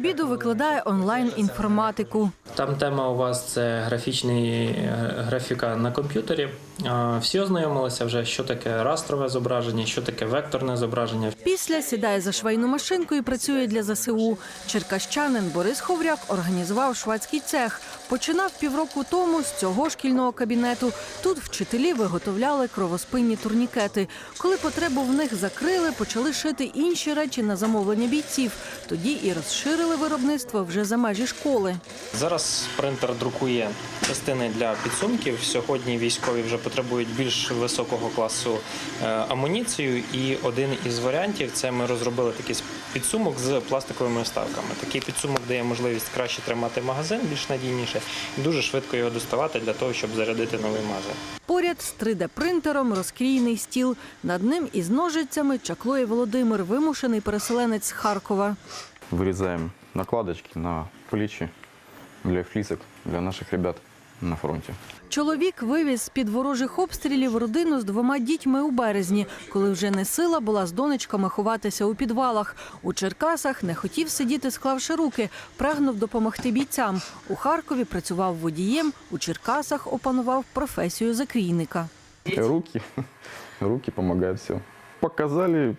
Обіду викладає онлайн інформатику. Там тема у вас це графічний е, графіка на комп'ютері. Всі ознайомилися вже, що таке растрове зображення, що таке векторне зображення. Після сідає за швейну машинку і працює для ЗСУ. Черкащанин Борис Ховряк організував швадський цех. Починав півроку тому з цього шкільного кабінету. Тут вчителі виготовляли кровоспинні турнікети. Коли потребу в них закрили, почали шити інші речі на замовлення бійців. Тоді і розширили виробництво вже за межі школи. Зараз принтер друкує частини для підсумків. Сьогодні військові вже потребують більш високого класу е, амуніцію. І один із варіантів це ми розробили такий підсумок з пластиковими вставками. Такий підсумок дає можливість краще тримати магазин, більш надійніше, і дуже швидко його доставати для того, щоб зарядити новий магазин. Поряд з 3D-принтером розкрійний стіл. Над ним із ножицями чаклує Володимир, вимушений переселенець з Харкова. Вырезаем накладочки на плечи для флисок для наших ребят на фронте. Чоловік вивіз з-під ворожих обстрілів родину з двома дітьми у березні, коли вже не сила була з донечками ховатися у підвалах. У Черкасах не хотів сидіти, склавши руки, прагнув допомогти бійцям. У Харкові працював водієм, у Черкасах опанував професію закрійника. Руки, руки помогают все. Показали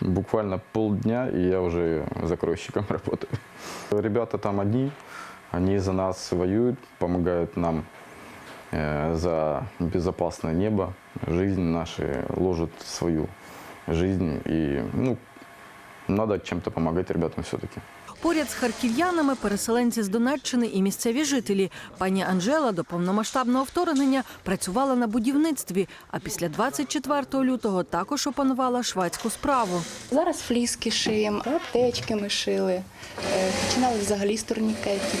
буквально полдня, и я уже закройщиком работаю. Ребята там одни, они за нас воюют, помогают нам э, за безопасное небо. Жизнь наши ложат свою жизнь, и надо чем-то помогать ребятам все-таки. Поряд з харків'янами переселенці з Донеччини і місцеві жителі. Пані Анжела до повномасштабного вторгнення працювала на будівництві, а після 24 лютого також опанувала швадську справу. Зараз фліски шиємо, аптечки ми шили. Е, Починали взагалі з турнікетів.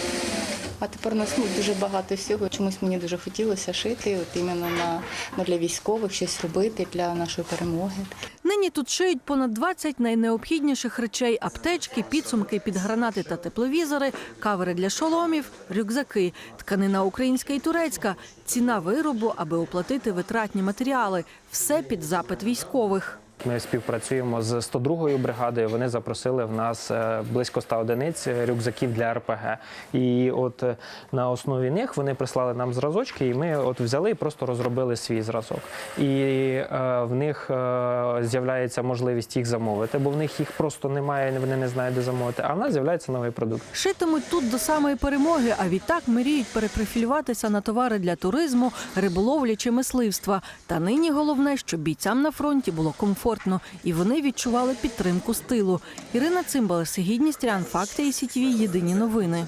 А тепер у нас ну, дуже багато всього. Чомусь мені дуже хотілося шити, от іменно на, ну, для військових щось робити для нашої перемоги. Нині тут шиють понад 20 найнеобхідніших речей: аптечки, підсумки під гранати та тепловізори, кавери для шоломів, рюкзаки, тканина українська і турецька, ціна виробу, аби оплатити витратні матеріали. Все під запит військових. Ми співпрацюємо з 102-ю бригадою. Вони запросили в нас е, близько 100 одиниць рюкзаків для РПГ. І от е, на основі них вони прислали нам зразочки, і ми от взяли і просто розробили свій зразок. І е, в них е, з'являється можливість їх замовити, бо в них їх просто немає, вони не знають, де замовити. А в нас з'являється новий продукт. Шитимуть тут до самої перемоги, а відтак мріють перепрофілюватися на товари для туризму, риболовлі чи мисливства. Та нині головне, щоб бійцям на фронті було комфортно і вони відчували підтримку з тилу. Ірина Цимбалес, гідність Рян, факти і сітіві єдині новини.